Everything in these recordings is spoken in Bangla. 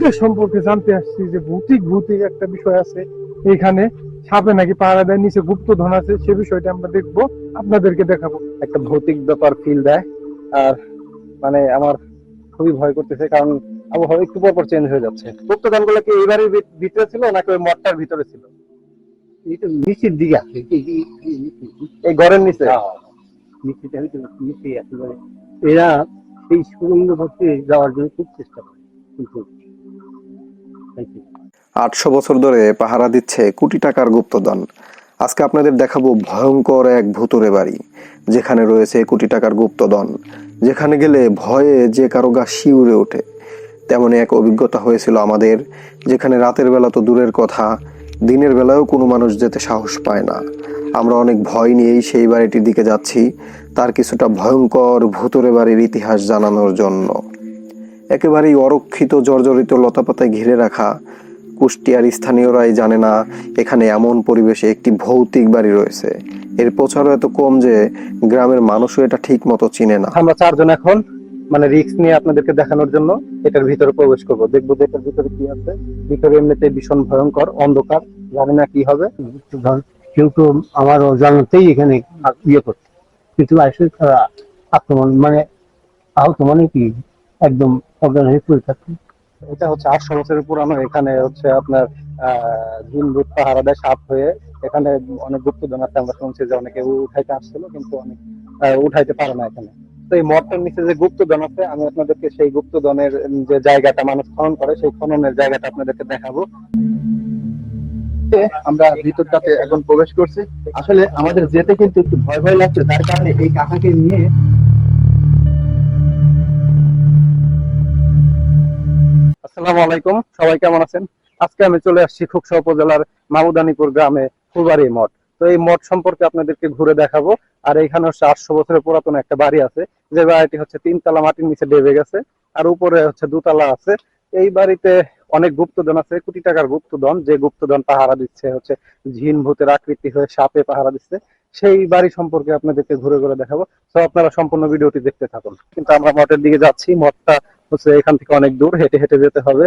ভূতের সম্পর্কে জানতে আসছি যে ভৌতিক ভৌতিক একটা বিষয় আছে এখানে। সাপে নাকি পাহারা দেয় নিচে গুপ্তধন আছে সে বিষয়টা আমরা দেখব আপনাদেরকে দেখাবো। একটা ভৌতিক ব্যাপার ফিল দেয়। আর মানে আমার খুবই ভয় করতেছে কারণ আবহাওয়া একটু পর পর চেঞ্জ হয়ে যাচ্ছে। গুপ্তদানগুলো কি এইবারের ভিতরে ছিল নাকি ওই মঠটার ভিতরে ছিল? নিচের দিকে আছে এই- এই নিচে। এই ঘরের নিচে? নিচেটা হয়তো নিচে একেবারে এরা এই সুরঙ্গ পথে যাওয়ার জন্য খুব চেষ্টা করে। কিন্তু আটশো বছর ধরে পাহারা দিচ্ছে কোটি টাকার গুপ্তধন। আজকে আপনাদের দেখাবো ভয়ঙ্কর এক ভুতুরে বাড়ি, যেখানে রয়েছে কোটি টাকার গুপ্তধন। যেখানে গেলে ভয়ে যে কারও গা শিউরে ওঠে। তেমনই এক অভিজ্ঞতা হয়েছিল আমাদের, যেখানে রাতের বেলা তো দূরের কথা, দিনের বেলায়ও কোনো মানুষ যেতে সাহস পায় না। আমরা অনেক ভয় নিয়েই সেই বাড়িটির দিকে যাচ্ছি, তার কিছুটা ভয়ঙ্কর ভুতুরে বাড়ির ইতিহাস জানানোর জন্য। একেবারেই অরক্ষিত জর্জরিত লতাপাতায় ঘিরে রাখা। কুষ্টিয়ার স্থানীয়রাই জানে না এখানে এমন পরিবেশে একটি ভৌতিক বাড়ি রয়েছে। এর প্রচারও এত কম যে গ্রামের মানুষও এটা ঠিক মতো চিনে না। আমরা চারজন এখন মানে রিস্ক নিয়ে আপনাদেরকে দেখানোর জন্য এটার ভিতরে প্রবেশ করব। দেখব যে এটার ভিতরে কি আছে। ভিতরে এমনিতে ভীষণ ভয়ঙ্কর অন্ধকার জানি না কি হবে। ধর কেউ তো আমার অজান্তেই এখানে ইয়ে করছে। কিন্তু আসলে আক্রমণ মানে আহত মানে কি? একদম অজ্ঞান হয়ে পড়ে থাকছে এটা হচ্ছে আটশো বছরের পুরানো এখানে হচ্ছে আপনার ভূত পাহারা দেয় সাপ হয়ে এখানে অনেক গুপ্তধন আছে। আমরা শুনছি যে অনেকে উঠাইতে আসছিল, কিন্তু অনেক উঠাইতে পারে না এখানে। তো এই নিচে যে গুপ্তধন আছে, আমি আপনাদেরকে সেই গুপ্তধনের যে জায়গাটা মানুষ খনন করে, সেই খননের জায়গাটা আপনাদেরকে দেখাবো। আমরা ভিতরটাতে এখন প্রবেশ করছি। আসলে আমাদের যেতে কিন্তু একটু ভয় ভয় লাগছে, তার কারণে এই কাকাকে নিয়ে আসসালামু আলাইকুম। সবাই কেমন আছেন? আজকে আমি চলে আসছি খুকসা উপজেলার মামুদানিপুর গ্রামে মঠ। তো এই মঠ সম্পর্কে আপনাদেরকে ঘুরে দেখাবো। আর এখানে হচ্ছে আটশো বছরের পুরাতন একটা বাড়ি আছে। যে বাড়িটি হচ্ছে তিনতলা মাটির নিচে ডেবে গেছে। আর উপরে হচ্ছে দুতলা আছে। এই বাড়িতে অনেক গুপ্তধন আছে। কোটি টাকার গুপ্তধন। যে গুপ্তধন পাহারা দিচ্ছে, হচ্ছে ঝিন ভূতের আকৃতি হয়ে সাপে পাহারা দিচ্ছে। সেই বাড়ি সম্পর্কে আপনাদেরকে ঘুরে ঘুরে দেখাবো। তো আপনারা সম্পূর্ণ ভিডিওটি দেখতে থাকুন। কিন্তু আমরা মঠের দিকে যাচ্ছি। মঠটা হচ্ছে এখান থেকে অনেক দূর, হেঁটে হেঁটে যেতে হবে।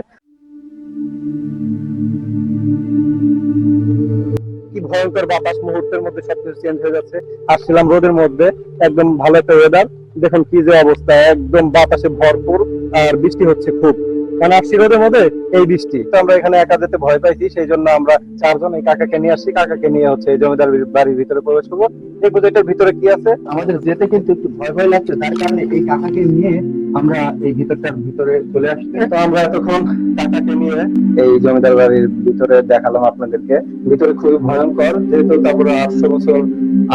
কি ভয়ঙ্কর বাতাস মুহূর্তের মধ্যে সবকিছু চেঞ্জ হয়ে যাচ্ছে। আসছিলাম রোদের মধ্যে, একদম ভালো একটা ওয়েদার দেখুন কি যে অবস্থা, একদম বাতাসে ভরপুর, আর বৃষ্টি হচ্ছে খুব। কারণ আসছি রোদের মধ্যে এই বৃষ্টি। তো আমরা এখানে একা যেতে ভয় পাইছি সেই জন্য আমরা চারজন এই কাকাকে নিয়ে আসছি। কাকাকে নিয়ে হচ্ছে এই জমিদার বাড়ির ভিতরে প্রবেশ করব। যে এটার ভিতরে কি আছে? আমাদের যেতে কিন্তু একটু ভয় ভয় লাগছে তার কারণে এই কাকাকে নিয়ে আমরা এই ভিতরটার ভিতরে চলে আসছি। তো আমরা এতক্ষণ কাকাকে নিয়ে এই জমিদার বাড়ির ভিতরে দেখালাম আপনাদেরকে। ভিতরে খুবই ভয়ঙ্কর যেহেতু তারপরে আটশো বছর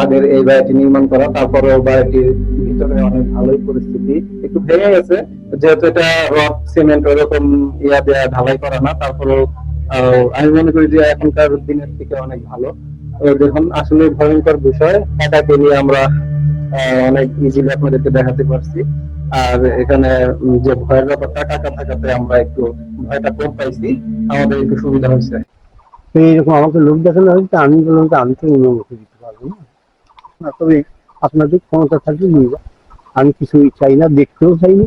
আগের এই বাড়িটি নির্মাণ করা তারপরে বাড়িটির ভিতরে অনেক ভালোই পরিস্থিতি একটু ভেঙে গেছে। যেহেতু এটা রড সিমেন্ট ওরকম ইয়া দেয়া ঢালাই করা না, তারপরেও আমি মনে করি যে এখনকার দিনের থেকে অনেক ভালো। দেখুন, আসলে ভয়ঙ্কর বিষয়। টাকাকে নিয়ে আমরা অনেক ইজিলি আপনাদেরকে দেখাতে পারছি। আর এখানে যে ভয়ের ব্যাপারটা, টাকা থাকাতে আমরা একটু ভয়টা কম পাইছি। আমাদের একটু সুবিধা হয়েছে। এইরকম আমাকে লোক দেখানো হয়েছে আমি বললাম যে আমি তো লোকে দিতে পারব না। না, তবে আপনাদের ক্ষমতা থাকলে নিয়ে। আমি কিছুই চাই না, দেখতেও চাই না।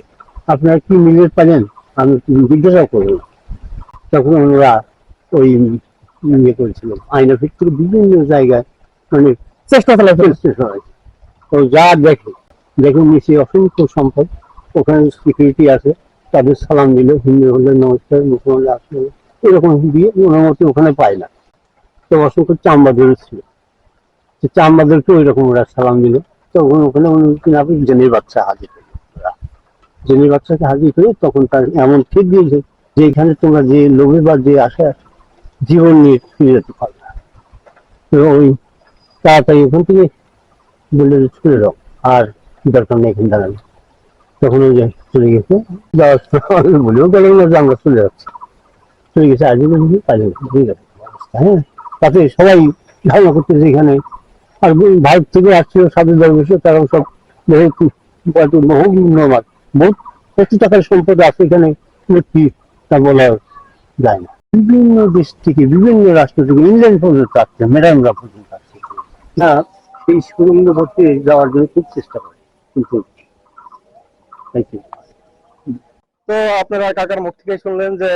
আপনারা কি মিলে পারেন, আমি জিজ্ঞাসা করব তখন ওনারা ওই ইয়ে করেছিল আইনা ভিত্তিক বিভিন্ন জায়গায় মানে চেষ্টা হয়েছে তো যা দেখে দেখুন নিচে অসংখ্য সম্পদ ওখানে সিকিউরিটি আছে তাদের সালাম দিল হিন্দু হলে নমস্কার মুসলমান আসলে এরকম দিয়ে ওনার মতো ওখানে পায় না। তো অসংখ্য চামবাদের ছিল। তো চাম্বাদেরকে ওই রকম ওরা সালাম দিল। তখন ওখানে উনি কিনা আপনি জেনের বাচ্চা হাজির। জেনের বাচ্চাকে হাজির করে তখন তার এমন ঠিক দিয়েছে যে এখানে তোমরা যে লোভে বা যে আশা জীবন নিয়ে ফিরে যেতে পারবে। তো ওই তাড়াতাড়ি ওখান থেকে যে ছুড়ে দাও আর দরকার নেই এখানে দাঁড়ানো। তখন ওই যে চলে গেছে বলেও গেলাম না যে আমরা চলে যাচ্ছি। চলে গেছে আজকে বলছি কাজে হ্যাঁ। তাতে সবাই ধারণা করতেছে এখানে আর ভারত থেকে আসছিল সাধু দরবেশ তারা সব বহু বহু মহম্মদ বহুত প্রতি টাকার সম্পদ আছে এখানে তা বলা যায় না। বিভিন্ন দেশ থেকে বিভিন্ন রাষ্ট্র থেকে ইংল্যান্ড পর্যন্ত আসছে ম্যাডামরা পর্যন্ত আসছে না সেই সুরঙ্গ পথে যাওয়ার জন্য খুব চেষ্টা করে, কিন্তু তো আপনারা কাকার মুখ থেকে শুনলেন যে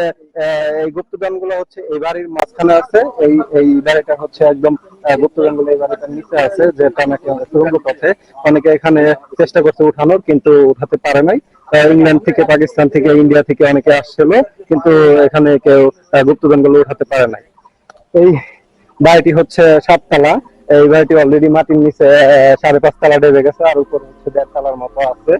এই গুপ্তধনগুলো হচ্ছে এই বাড়ির মাঝখানে আছে, এই এই বাড়িটা হচ্ছে একদম গুপ্তধনগুলো এই বাড়িটার নিচে আছে, যেটা নাকি সুরঙ্গ পথে। অনেকে এখানে চেষ্টা করছে উঠানোর, কিন্তু উঠাতে পারে নাই। ইংল্যান্ড থেকে, পাকিস্তান থেকে, ইন্ডিয়া থেকে অনেকে আসছিল, কিন্তু এখানে কেউ গুপ্তধনগুলো উঠাতে পারে নাই। এই বাড়িটি হচ্ছে সাততলা। এই বাড়িটি অলরেডি মাটির নিচে সাড়ে পাঁচ তলা ডেবে গেছে, আর উপরে হচ্ছে দেড় মতো আছে।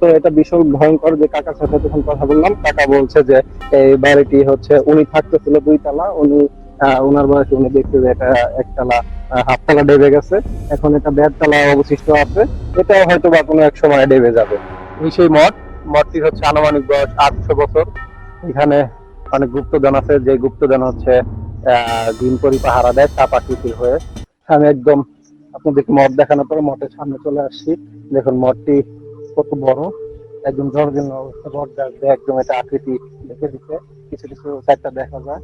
তো এটা ভীষণ ভয়ঙ্কর যে কাকার সাথে যখন কথা বললাম, কাকা বলছে যে এই বাড়িটি হচ্ছে, উনি থাকতেছিল দুই তলা, উনি ওনার বয়সে উনি দেখছে যে এটা একতলা হাফতলা ডেবে গেছে। এখন এটা দেড় তলা অবশিষ্ট আছে। এটা হয়তো বা কোনো এক সময় ডেবে যাবে। সেই মঠ মঠটি হচ্ছে আনুমানিক বয়স আটশো বছর। এখানে অনেক গুপ্তদান আছে, যে গুপ্তদান হচ্ছে পাহারা দেয় হয়ে। আমি একদম আপনাদেরকে মঠ দেখানোর পরে মঠের সামনে চলে আসছি। দেখুন, মঠটি কত বড়। একদম জর্জীর্ণ অবস্থা মঠ দেখবে একদম এটা আকৃতি দেখে দিচ্ছে। কিছু কিছু চারটা দেখা যায়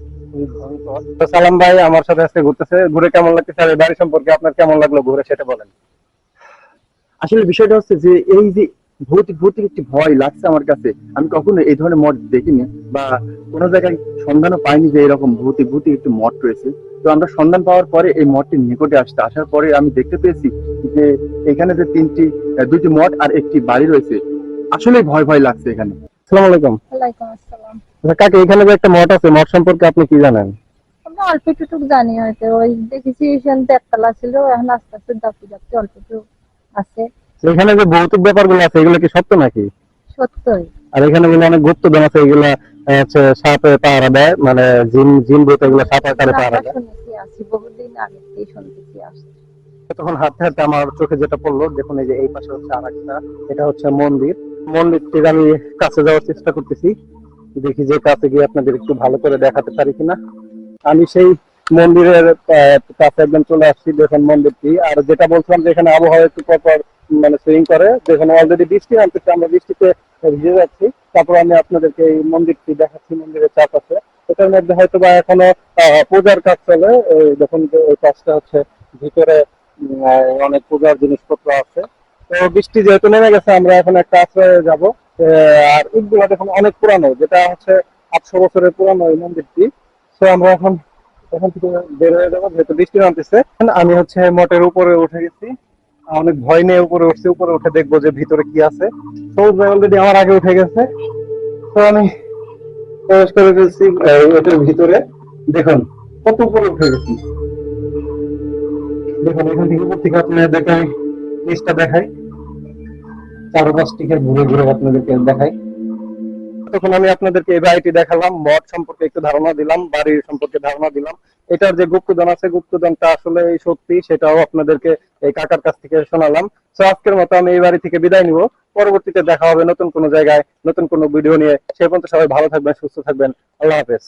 সালাম ভাই, আমার সাথে আজকে ঘুরতেছে। ঘুরে কেমন লাগতেছে? আর বাড়ি সম্পর্কে আপনার কেমন লাগল ঘুরে, সেটা বলেন। আসলে বিষয়টা হচ্ছে যে, এই যে ভৌতিক ভৌতিক একটি ভয় লাগছে আমার কাছে। আমি কখনো এই ধরনের মঠ দেখিনি বা কোনো জায়গায় সন্ধানও পাইনি যে এরকম ভৌতিক ভৌতিক একটি মঠ রয়েছে। তো আমরা সন্ধান পাওয়ার পরে এই মঠটির নিকটে আসতে আসার পরে আমি দেখতে পেয়েছি যে এখানে যে তিনটি দুইটি মঠ আর একটি বাড়ি রয়েছে। আসলে ভয় ভয় লাগছে এখানে। আসসালামু আলাইকুম। আসসালাম। আচ্ছা, কাকে এখানে যে একটা মঠ আছে মঠ সম্পর্কে আপনি কি জানেন? আমরা অল্প একটুটুক জানি হয়তো। ওই দেখেছি এখানে একতলা ছিল এখন আস্তে আস্তে যাচ্ছি অল্প একটু আছে। এখানে যে ভৌতিক ব্যাপারগুলো আছে এগুলো কি সত্য নাকি? সত্যই। আর এখানে বলে অনেক গুপ্তধন আছে এগুলা হচ্ছে সাপে পাহারা দেয় মানে জিন জিন ভূত এগুলো সাপ আকারে পাহারা দেয়। বহুদিন আগে শুনতেছি আসছি। তখন হাঁটতে হাঁটতে আমার চোখে যেটা পড়ল দেখুন এই যে এই পাশে হচ্ছে আর একটা এটা হচ্ছে মন্দির। মন্দিরটির আমি কাছে যাওয়ার চেষ্টা করতেছি দেখি যে কাছে গিয়ে আপনাদের একটু ভালো করে দেখাতে পারি কিনা। আমি সেই মন্দিরের কাছে একদম চলে আসছি দেখুন মন্দিরটি। আর যেটা বলছিলাম যে এখানে আবহাওয়া একটু পর পর মানে সুইং করে। যেখানে অলরেডি বৃষ্টি নামতেছে, আমরা বৃষ্টিতে ভিজে যাচ্ছি। তারপর আমি আপনাদেরকে এই মন্দিরটি দেখাচ্ছি, মন্দিরের চারপাশে। এটার মধ্যে হয়তো বা এখনও পূজার কাজ চলে। দেখুন ওই কাজটা হচ্ছে ভিতরে অনেক পূজার জিনিসপত্র আছে। তো বৃষ্টি যেহেতু নেমে গেছে, আমরা এখন একটা আশ্রয়ে যাব। আর ইটগুলো দেখুন অনেক পুরানো, যেটা হচ্ছে আটশো বছরের পুরানো এই মন্দিরটি। তো আমরা এখন, এখান থেকে বের হয়ে যাব, যেহেতু বৃষ্টি নামতেছে। আমি হচ্ছে মঠের উপরে উঠে গেছি। অনেক ভয় নিয়ে উপরে উঠছে, উপরে উঠে দেখব যে ভিতরে কি আছে। ভাই অলরেডি আমার আগে উঠে গেছে। তো আমি প্রবেশ করে ফেলছি ওটার ভিতরে। দেখুন, কত উপরে উঠে গেছি। দেখুন, এখান থেকে উপর থেকে আপনাদেরকে আমি নিচটা দেখাই। চারপাশটিকে ঘুরে ঘুরে আপনাদেরকে দেখাই। তখন আমি আপনাদেরকে এই বাড়িটি দেখালাম মঠ সম্পর্কে একটু ধারণা দিলাম বাড়ির সম্পর্কে ধারণা দিলাম। এটার যে গুপ্তধন আছে গুপ্তদানটা আসলে সত্যি, সেটাও আপনাদেরকে এই কাকার কাছ থেকে শোনালাম। তো আজকের মতো আমি এই বাড়ি থেকে বিদায় নিব। পরবর্তীতে দেখা হবে নতুন কোনো জায়গায়, নতুন কোনো ভিডিও নিয়ে। সে পর্যন্ত সবাই ভালো থাকবেন, সুস্থ থাকবেন। আল্লাহ হাফেজ।